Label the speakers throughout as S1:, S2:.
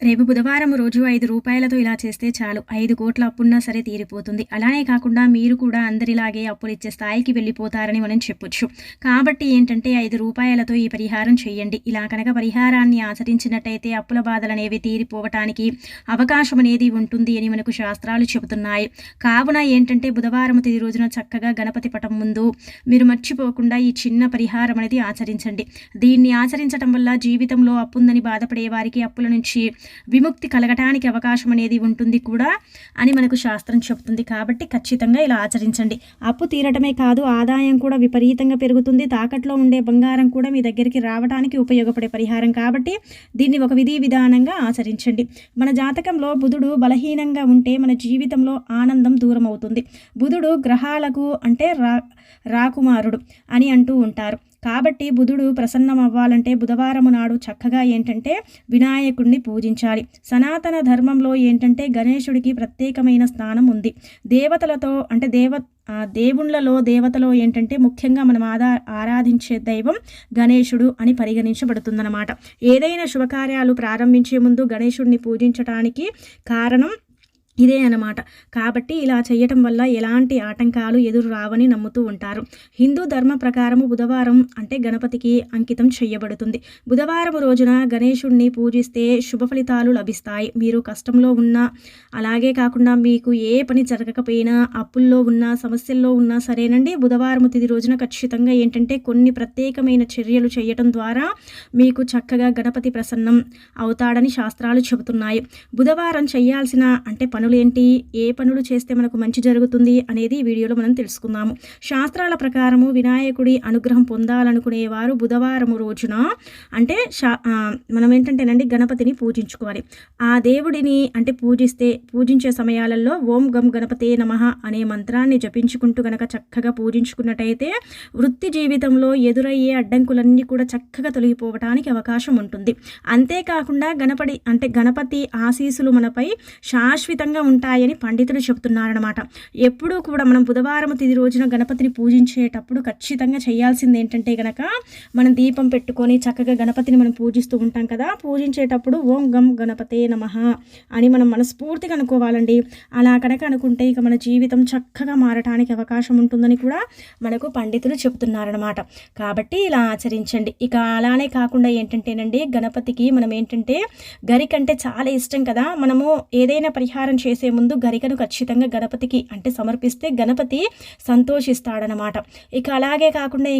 S1: రేపు బుధవారం రోజు ఐదు రూపాయలతో ఇలా చేస్తే చాలు. ఐదు కోట్ల అప్పున్నా సరే తీరిపోతుంది. అలానే కాకుండా మీరు కూడా అందరిలాగే అప్పులు ఇచ్చే స్థాయికి వెళ్ళిపోతారని మనం చెప్పొచ్చు. కాబట్టి ఏంటంటే ఐదు రూపాయలతో ఈ పరిహారం చేయండి. ఇలా కనుక పరిహారాన్ని ఆచరించినట్టయితే అప్పుల బాధలు అనేవి తీరిపోవటానికి అవకాశం అనేది ఉంటుంది అని మనకు శాస్త్రాలు చెబుతున్నాయి. కావున ఏంటంటే బుధవారం తేదీ రోజున చక్కగా గణపతి పటం ముందు మీరు మర్చిపోకుండా ఈ చిన్న పరిహారం అనేది ఆచరించండి. దీన్ని ఆచరించడం వల్ల జీవితంలో అప్పుందని బాధపడే వారికి అప్పుల నుంచి విముక్తి కలగటానికి అవకాశం అనేది ఉంటుంది కూడా అని మనకు శాస్త్రం చెప్తుంది కాబట్టి ఖచ్చితంగా ఇలా ఆచరించండి. అప్పు తీరటమే కాదు ఆదాయం కూడా విపరీతంగా పెరుగుతుంది. తాకట్లో ఉండే బంగారం కూడా మీ దగ్గరికి రావడానికి ఉపయోగపడే పరిహారం. కాబట్టి దీన్ని ఒక విధి విధానంగా ఆచరించండి. మన జాతకంలో బుధుడు బలహీనంగా ఉంటే మన జీవితంలో ఆనందం దూరం అవుతుంది బుధుడు గ్రహాలకు అంటే రా రాకుమారుడు అని అంటూ ఉంటారు. కాబట్టి బుధుడు ప్రసన్నం అవ్వాలంటే బుధవారం నాడు చక్కగా ఏంటంటే వినాయకుడిని పూజించాలి. సనాతన ధర్మంలో ఏంటంటే గణేశుడికి ప్రత్యేకమైన స్థానం ఉంది. దేవతలతో అంటే దేవ దేవుళ్ళలో దేవతలో ఏంటంటే ముఖ్యంగా మనం ఆదా ఆరాధించే దైవం గణేశుడు అని పరిగణించబడుతుందన్నమాట. ఏదైనా శుభకార్యాలు ప్రారంభించే ముందు గణేశుడిని పూజించడానికి కారణం ఇదే అనమాట కాబట్టి ఇలా చేయటం వల్ల ఎలాంటి ఆటంకాలు ఎదురు రావని నమ్ముతూ ఉంటారు. హిందూ ధర్మ ప్రకారము బుధవారం అంటే గణపతికి అంకితం చేయబడుతుంది. బుధవారం రోజున గణేశుణ్ణి పూజిస్తే శుభ ఫలితాలు లభిస్తాయి. మీరు కష్టంలో ఉన్నా అలాగే కాకుండా మీకు ఏ పని జరగకపోయినా అప్పుల్లో ఉన్నా సమస్యల్లో ఉన్నా సరేనండి. బుధవారం తిది రోజున ఖచ్చితంగా ఏంటంటే కొన్ని ప్రత్యేకమైన చర్యలు చేయటం ద్వారా మీకు చక్కగా గణపతి ప్రసన్నం అవుతాడని శాస్త్రాలు చెబుతున్నాయి. బుధవారం చేయాల్సిన అంటే పని పనులు ఏంటి ఏ పనులు చేస్తే మనకు మంచి జరుగుతుంది అనేది వీడియోలో మనం తెలుసుకుందాము. శాస్త్రాల ప్రకారము వినాయకుడి అనుగ్రహం పొందాలనుకునేవారు బుధవారం రోజున అంటే మనం ఏంటంటేనండి గణపతిని పూజించుకోవాలి. ఆ దేవుడిని అంటే పూజిస్తే పూజించే సమయాలలో ఓం గం గణపతే నమ అనే మంత్రాన్ని జపించుకుంటూ గనక చక్కగా పూజించుకున్నట్టయితే వృత్తి జీవితంలో ఎదురయ్యే అడ్డంకులన్నీ కూడా చక్కగా తొలగిపోవటానికి అవకాశం ఉంటుంది. అంతేకాకుండా గణపతి అంటే గణపతి ఆశీసులు మనపై శాశ్వతంగా ఖచ్చితంగా ఉంటాయని పండితులు చెబుతున్నారనమాట ఎప్పుడూ కూడా మనం బుధవారం తిది రోజున గణపతిని పూజించేటప్పుడు ఖచ్చితంగా చేయాల్సింది ఏంటంటే గనక మనం దీపం పెట్టుకొని చక్కగా గణపతిని మనం పూజిస్తూ ఉంటాం కదా పూజించేటప్పుడు ఓం గం గణపతే నమ అని మనం మనస్ఫూర్తిగా అనుకోవాలండి. అలా కనుక అనుకుంటే ఇక మన జీవితం చక్కగా మారటానికి అవకాశం ఉంటుందని కూడా మనకు పండితులు చెబుతున్నారనమాట కాబట్టి ఇలా ఆచరించండి. ఇక అలానే కాకుండా ఏంటంటేనండి గణపతికి మనం ఏంటంటే గరికంటే చాలా ఇష్టం కదా. మనము ఏదైనా పరిహారం చేసే ముందు గరికను ఖచ్చితంగా గణపతికి అంటే సమర్పిస్తే గణపతి సంతోషిస్తాడనమాట ఇక అలాగే కాకుండా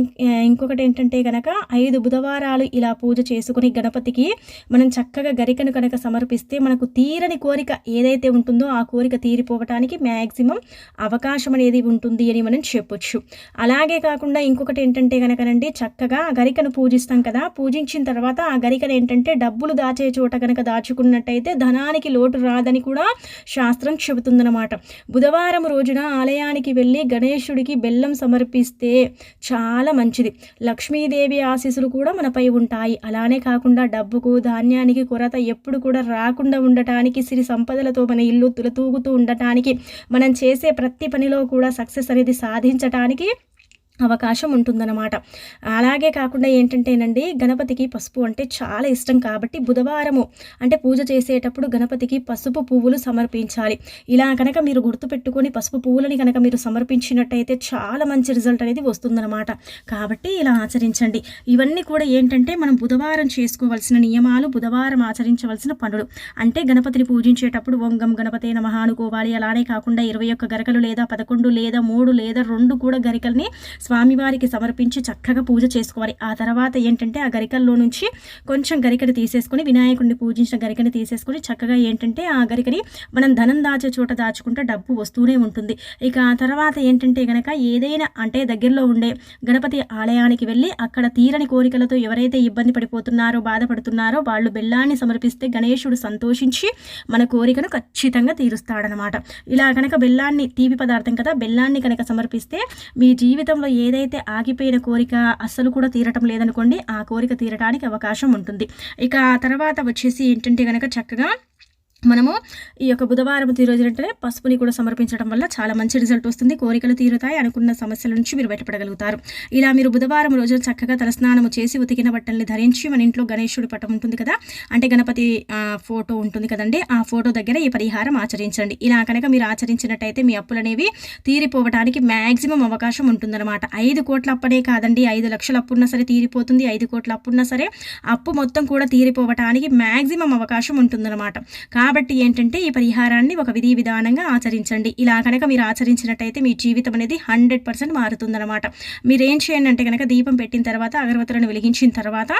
S1: ఇంకొకటి ఏంటంటే గనక ఐదు బుధవారాలు ఇలా పూజ చేసుకుని గణపతికి మనం చక్కగా గరికను కనుక సమర్పిస్తే మనకు తీరని కోరిక ఏదైతే ఉంటుందో ఆ కోరిక తీరిపోవటానికి మ్యాక్సిమం అవకాశం అనేది ఉంటుంది అని మనం చెప్పొచ్చు. అలాగే కాకుండా ఇంకొకటి ఏంటంటే కనుకనండి చక్కగా గరికను పూజిస్తాం కదా పూజించిన తర్వాత ఆ గరికను ఏంటంటే డబ్బులు దాచే చోట కనుక దాచుకున్నట్టయితే ధనానికి లోటు రాదని కూడా శాస్త్రం చెబుతుందన్నమాట. బుధవారం రోజున ఆలయానికి వెళ్ళి గణేశుడికి బెల్లం సమర్పిస్తే చాలా మంచిది. లక్ష్మీదేవి ఆశీస్సులు కూడా మనపై ఉంటాయి. అలానే కాకుండా డబ్బుకు ధాన్యానికి కొరత ఎప్పుడు కూడా రాకుండా ఉండటానికి సిరి సంపదలతో మన ఇల్లు తులతూగుతూ ఉండటానికి మనం చేసే ప్రతి పనిలో కూడా సక్సెస్ అనేది సాధించటానికి అవకాశం ఉంటుందన్నమాట. అలాగే కాకుండా ఏంటంటేనండి గణపతికి పసుపు అంటే చాలా ఇష్టం కాబట్టి బుధవారము అంటే పూజ చేసేటప్పుడు గణపతికి పసుపు పువ్వులు సమర్పించాలి. ఇలా కనుక మీరు గుర్తుపెట్టుకొని పసుపు పువ్వులని కనుక మీరు సమర్పించినట్టయితే చాలా మంచి రిజల్ట్ అనేది వస్తుందన్నమాట. కాబట్టి ఇలా ఆచరించండి. ఇవన్నీ కూడా ఏంటంటే మనం బుధవారం చేసుకోవాల్సిన నియమాలు బుధవారం ఆచరించవలసిన పనులు. అంటే గణపతిని పూజించేటప్పుడు వంగం గణపతే నమహ అనుకోవాలి. అలానే కాకుండా ఇరవై ఒక్క గరికలు లేదా పదకొండు లేదా మూడు లేదా రెండు కూడా గరికల్ని స్వామివారికి సమర్పించి చక్కగా పూజ చేసుకోవాలి. ఆ తర్వాత ఏంటంటే ఆ గరికల్లో నుంచి కొంచెం గరికని తీసేసుకొని వినాయకుడిని పూజించిన గరికని తీసేసుకొని చక్కగా ఏంటంటే ఆ గరికని మనం ధనం దాచే చోట దాచుకుంటే డబ్బు వస్తూనే ఉంటుంది. ఇక ఆ తర్వాత ఏంటంటే గనక ఏదైనా అంటే దగ్గరలో ఉండే గణపతి ఆలయానికి వెళ్ళి అక్కడ తీరని కోరికలతో ఎవరైతే ఇబ్బంది పడిపోతున్నారో బాధపడుతున్నారో వాళ్ళు బెల్లాన్ని సమర్పిస్తే గణేశుడు సంతోషించి మన కోరికను ఖచ్చితంగా తీరుస్తాడనమాట. ఇలా కనుక బెల్లాన్ని తీపి పదార్థం కదా బెల్లాన్ని కనుక సమర్పిస్తే మీ జీవితంలో ఏదైతే ఆగిపోయిన కోరిక అస్సలు కూడా తీరటం లేదనుకోండి ఆ కోరిక తీరటానికి అవకాశం ఉంటుంది. ఇక ఆ తర్వాత వచ్చేసి ఏంటంటే కనుక చక్కగా మనము ఈ యొక్క బుధవారం అంటే పసుపుని కూడా సమర్పించడం వల్ల చాలా మంచి రిజల్ట్ వస్తుంది. కోరికలు తీరుతాయి. అనుకున్న సమస్యల నుంచి మీరు బయటపడగలుగుతారు. ఇలా మీరు బుధవారం రోజులు చక్కగా తలస్నానం చేసి ఉతికిన బట్టల్ని ధరించి మన ఇంట్లో గణేశుడి పటం ఉంటుంది కదా అంటే గణపతి ఫోటో ఉంటుంది కదండి ఆ ఫోటో దగ్గర ఈ పరిహారం ఆచరించండి. ఇలా కనుక మీరు ఆచరించినట్టయితే మీ అప్పులు అనేవి తీరిపోవడానికి మ్యాక్సిమం అవకాశం ఉంటుందన్నమాట. ఐదు కోట్ల అప్పనే కాదండి ఐదు లక్షల అప్పున్నా సరే తీరిపోతుంది. ఐదు కోట్ల అప్పున్నా సరే అప్పు మొత్తం కూడా తీరిపోవటానికి మ్యాక్సిమం అవకాశం ఉంటుందన్నమాట. కాబట్టి కాబట్టి ఏంటంటే ఈ పరిహారాన్ని ఒక విధి విధానంగా ఆచరించండి. ఇలా కనుక మీరు ఆచరించినట్టయితే మీ జీవితం అనేది హండ్రెడ్ పర్సెంట్ మారుతుందన్నమాట. మీరేం చేయండి అంటే కనుక దీపం పెట్టిన తర్వాత అగరవతులను వెలిగించిన తర్వాత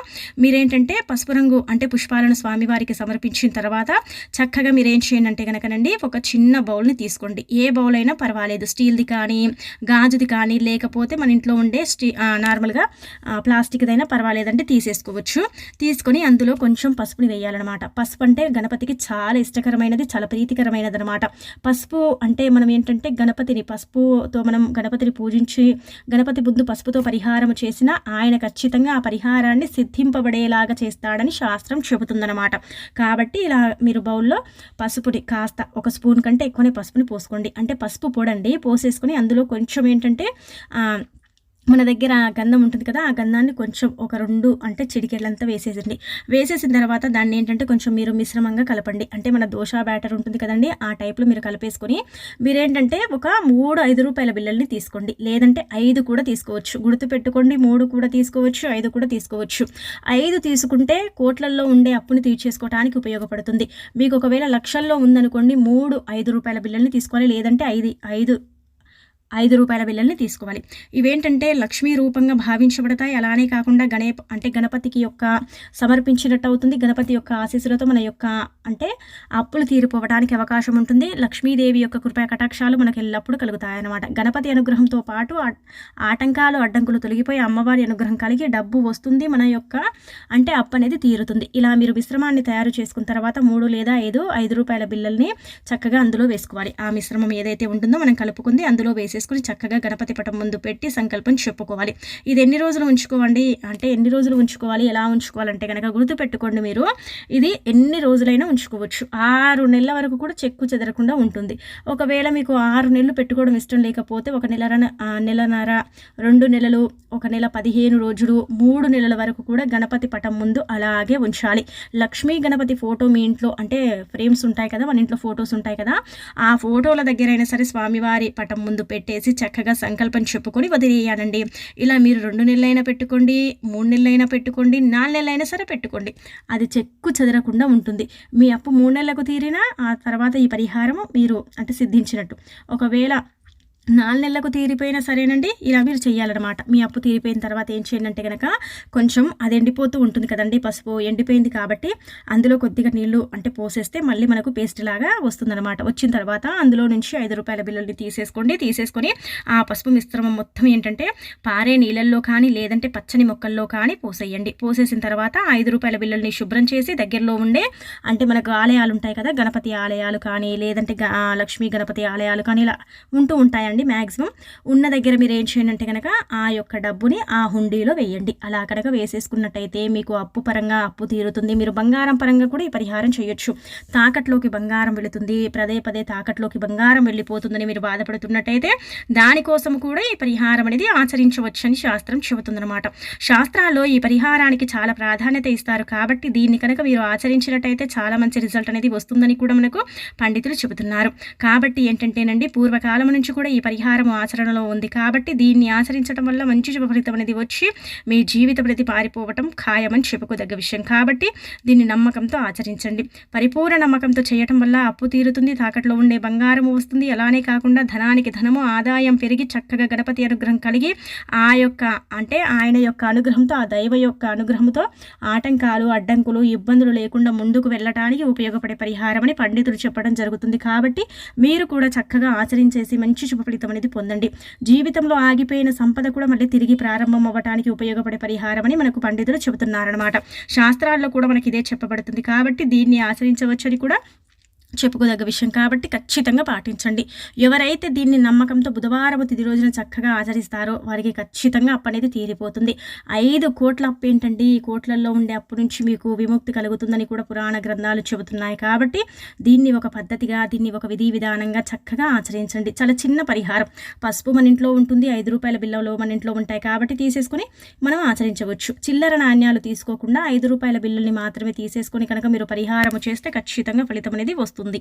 S1: మీరేంటంటే పసుపు రంగు అంటే పుష్పాలను స్వామివారికి సమర్పించిన తర్వాత చక్కగా మీరేం చేయండి అంటే కనుకనండి ఒక చిన్న బౌల్ని తీసుకోండి. ఏ బౌల్ అయినా పర్వాలేదు. స్టీల్ది కానీ గాజుది కానీ లేకపోతే మన ఇంట్లో ఉండే స్టీ నార్మల్గా ప్లాస్టిక్దైనా పర్వాలేదంటే తీసేసుకోవచ్చు. తీసుకొని అందులో కొంచెం పసుపుని వేయాలన్నమాట. పసుపు అంటే గణపతికి చాలా ఇష్టకరమైనది చాలా ప్రీతికరమైనది అనమాట పసుపు అంటే మనం ఏంటంటే గణపతిని పసుపుతో మనం గణపతిని పూజించి గణపతి బుద్ధు పసుపుతో పరిహారం చేసిన ఆయన ఖచ్చితంగా ఆ పరిహారాన్ని సిద్ధింపబడేలాగా చేస్తాడని శాస్త్రం చెబుతుందనమాట కాబట్టి ఇలా మీరు బౌల్లో పసుపుని కాస్త ఒక స్పూన్ కంటే ఎక్కువనే పసుపుని పోసుకోండి. అంటే పసుపు పొడండి పోసేసుకొని అందులో కొంచెం ఏంటంటే మన దగ్గర గంధం ఉంటుంది కదా ఆ గంధాన్ని కొంచెం ఒక రెండు అంటే చిడికెళ్ళంతా వేసేసండి. వేసేసిన తర్వాత దాన్ని ఏంటంటే కొంచెం మీరు మిశ్రమంగా కలపండి. అంటే మన దోశ బ్యాటర్ ఉంటుంది కదండి ఆ టైప్లో మీరు కలిపేసుకొని మీరేంటంటే ఒక మూడు ఐదు రూపాయల బిల్లల్ని తీసుకోండి. లేదంటే ఐదు కూడా తీసుకోవచ్చు. గుర్తు పెట్టుకోండి మూడు కూడా తీసుకోవచ్చు ఐదు కూడా తీసుకోవచ్చు. ఐదు తీసుకుంటే కోట్లల్లో ఉండే అప్పుని తీర్చేసుకోవడానికి ఉపయోగపడుతుంది. మీకు ఒకవేళ లక్షల్లో ఉందనుకోండి మూడు ఐదు రూపాయల బిల్లల్ని తీసుకోవాలి. లేదంటే ఐదు ఐదు ఐదు రూపాయల బిల్లల్ని తీసుకోవాలి. ఇవేంటంటే లక్ష్మీ రూపంగా భావించబడతాయి. అలానే కాకుండా గణే అంటే గణపతికి యొక్క సమర్పించినట్టు అవుతుంది. గణపతి యొక్క ఆశీస్సులతో మన యొక్క అంటే అప్పులు తీరిపోవడానికి అవకాశం ఉంటుంది. లక్ష్మీదేవి యొక్క కృపా కటాక్షాలు మనకు ఎల్లప్పుడూ కలుగుతాయన్నమాట గణపతి అనుగ్రహంతో పాటు ఆటంకాలు అడ్డంకులు తొలగిపోయి అమ్మవారి అనుగ్రహం కలిగి డబ్బు వస్తుంది మన యొక్క అంటే అప్పు అనేది తీరుతుంది. ఇలా మీరు మిశ్రమాన్ని తయారు చేసుకున్న తర్వాత మూడు లేదా ఐదు ఐదు రూపాయల బిల్లల్ని చక్కగా అందులో వేసుకోవాలి. ఆ మిశ్రమం ఏదైతే ఉంటుందో మనం కలుపుకుంది అందులో వేసేసి చేసుకుని చక్కగా గణపతి పటం ముందు పెట్టి సంకల్పం చెప్పుకోవాలి. ఇది ఎన్ని రోజులు ఉంచుకోవండి? అంటే ఎన్ని రోజులు ఉంచుకోవాలి? ఎలా ఉంచుకోవాలంటే కనుక గుర్తుపెట్టుకోండి మీరు. ఇది ఎన్ని రోజులైనా ఉంచుకోవచ్చు. ఆరు నెలల వరకు కూడా చెక్కు చెదరకుండా ఉంటుంది. ఒకవేళ మీకు ఆరు నెలలు పెట్టుకోవడం ఇష్టం లేకపోతే ఒక నెల నెలన్నర రెండు నెలలు ఒక నెల పదిహేను రోజులు మూడు నెలల వరకు కూడా గణపతి పటం ముందు అలాగే ఉంచాలి. లక్ష్మీ గణపతి ఫోటో మీ ఇంట్లో అంటే ఫ్రేమ్స్ ఉంటాయి కదా మన ఇంట్లో ఫొటోస్ ఉంటాయి కదా ఆ ఫోటోల దగ్గరైనా సరే స్వామివారి పటం ముందు పెట్టి చేసి చక్కగా సంకల్పం చెప్పుకొని వదిలేయాలండి. ఇలా మీరు రెండు నెలలైనా పెట్టుకోండి మూడు నెలలైనా పెట్టుకోండి నాలుగు నెలలైనా సరే పెట్టుకోండి. అది చెక్కు చెదరకుండా ఉంటుంది. మీ అప్పు మూడు నెలలకు తీరినా ఆ తర్వాత ఈ పరిహారము మీరు అంటే సిద్ధించినట్టు. ఒకవేళ నాలుగు నెలలకు తీరిపోయినా సరేనండి ఇలా మీరు చేయాలన్నమాట మీ అప్పు తీరిపోయిన తర్వాత ఏం చేయండి అంటే కనుక కొంచెం అది ఎండిపోతూ ఉంటుంది కదండి పసుపు ఎండిపోయింది కాబట్టి అందులో కొద్దిగా నీళ్ళు అంటే పోసేస్తే మళ్ళీ మనకు పేస్ట్ లాగా వస్తుందన్నమాట. వచ్చిన తర్వాత అందులో నుంచి ఐదు రూపాయల బిల్లుల్ని తీసేసుకోండి తీసేసుకొని ఆ పసుపు మిశ్రమం మొత్తం ఏంటంటే పారే నీళ్ళల్లో కానీ లేదంటే పచ్చని మొక్కల్లో కానీ పోసేయండి. పోసేసిన తర్వాత ఐదు రూపాయల బిల్లుల్ని శుభ్రం చేసి దగ్గరలో ఉండే అంటే మనకు ఆలయాలు ఉంటాయి కదా గణపతి ఆలయాలు కానీ లేదంటే లక్ష్మీ గణపతి ఆలయాలు కానీ ఇలా ఉంటూ ఉంటాయండి. అండి మ్యాక్సిమం ఉన్న దగ్గర మీరు ఏం చేయండి అంటే కనుక ఆ యొక్క డబ్బుని ఆ హుండీలో వేయండి. అలా కనుక వేసేసుకున్నట్టయితే మీకు అప్పు పరంగా అప్పు తీరుతుంది. మీరు బంగారం పరంగా కూడా ఈ పరిహారం చేయొచ్చు. తాకట్లోకి బంగారం వెళుతుంది. పదే పదే తాకట్లోకి బంగారం వెళ్ళిపోతుందని మీరు బాధపడుతున్నట్టయితే దానికోసం కూడా ఈ పరిహారం అనేది ఆచరించవచ్చని శాస్త్రం చెబుతుందన్నమాట. శాస్త్రాల్లో ఈ పరిహారానికి చాలా ప్రాధాన్యత ఇస్తారు. కాబట్టి దీన్ని కనుక మీరు ఆచరించినట్టయితే చాలా మంచి రిజల్ట్ అనేది వస్తుందని కూడా మనకు పండితులు చెబుతున్నారు. కాబట్టి ఏంటంటేనండి పూర్వకాలం నుంచి కూడా ఈ పరిహారం ఆచరణలో ఉంది కాబట్టి దీన్ని ఆచరించడం వల్ల మంచి శుభ ఫలితం అనేది వచ్చి మీ జీవిత ప్రతి పారిపోవటం ఖాయమని చెప్పుకోదగ్గ విషయం కాబట్టి దీన్ని నమ్మకంతో ఆచరించండి. పరిపూర్ణ నమ్మకంతో చేయటం వల్ల అప్పు తీరుతుంది తాకట్లో ఉండే బంగారము వస్తుంది. అలానే కాకుండా ధనానికి ధనము ఆదాయం పెరిగి చక్కగా గణపతి అనుగ్రహం కలిగి ఆ యొక్క అంటే ఆయన యొక్క అనుగ్రహంతో ఆ దైవ యొక్క అనుగ్రహంతో ఆటంకాలు అడ్డంకులు ఇబ్బందులు లేకుండా ముందుకు వెళ్ళటానికి ఉపయోగపడే పరిహారం అని పండితులు చెప్పడం జరుగుతుంది కాబట్టి మీరు కూడా చక్కగా ఆచరించేసి మంచి శుభ ఫలితం అనేది పొందండి. జీవితంలో ఆగిపోయిన సంపద కూడా మళ్ళీ తిరిగి ప్రారంభం అవ్వడానికి ఉపయోగపడే పరిహారం అని మనకు పండితులు చెబుతున్నారనమాట శాస్త్రాల్లో కూడా మనకి ఇదే చెప్పబడుతుంది. కాబట్టి దీన్ని ఆచరించవచ్చని కూడా చెప్పుకోదగ్గ విషయం కాబట్టి ఖచ్చితంగా పాటించండి. ఎవరైతే దీన్ని నమ్మకంతో బుధవారం తిది రోజున చక్కగా ఆచరిస్తారో వారికి ఖచ్చితంగా అప్పు అనేది తీరిపోతుంది. ఐదు కోట్ల అప్పు ఏంటండి? ఈ కోట్లలో ఉండే అప్పు నుంచి మీకు విముక్తి కలుగుతుందని కూడా పురాణ గ్రంథాలు చెబుతున్నాయి కాబట్టి దీన్ని ఒక పద్ధతిగా దీన్ని ఒక విధి విధానంగా చక్కగా ఆచరించండి. చాలా చిన్న పరిహారం. పసుపు మన ఇంట్లో ఉంటుంది ఐదు రూపాయల బిల్లలో మన ఇంట్లో ఉంటాయి కాబట్టి తీసేసుకొని మనం ఆచరించవచ్చు. చిల్లర నాణ్యాలు తీసుకోకుండా ఐదు రూపాయల బిల్లుల్ని మాత్రమే తీసేసుకొని కనుక మీరు పరిహారం చేస్తే ఖచ్చితంగా ఫలితం అనేది వస్తుంది. అవుతుంది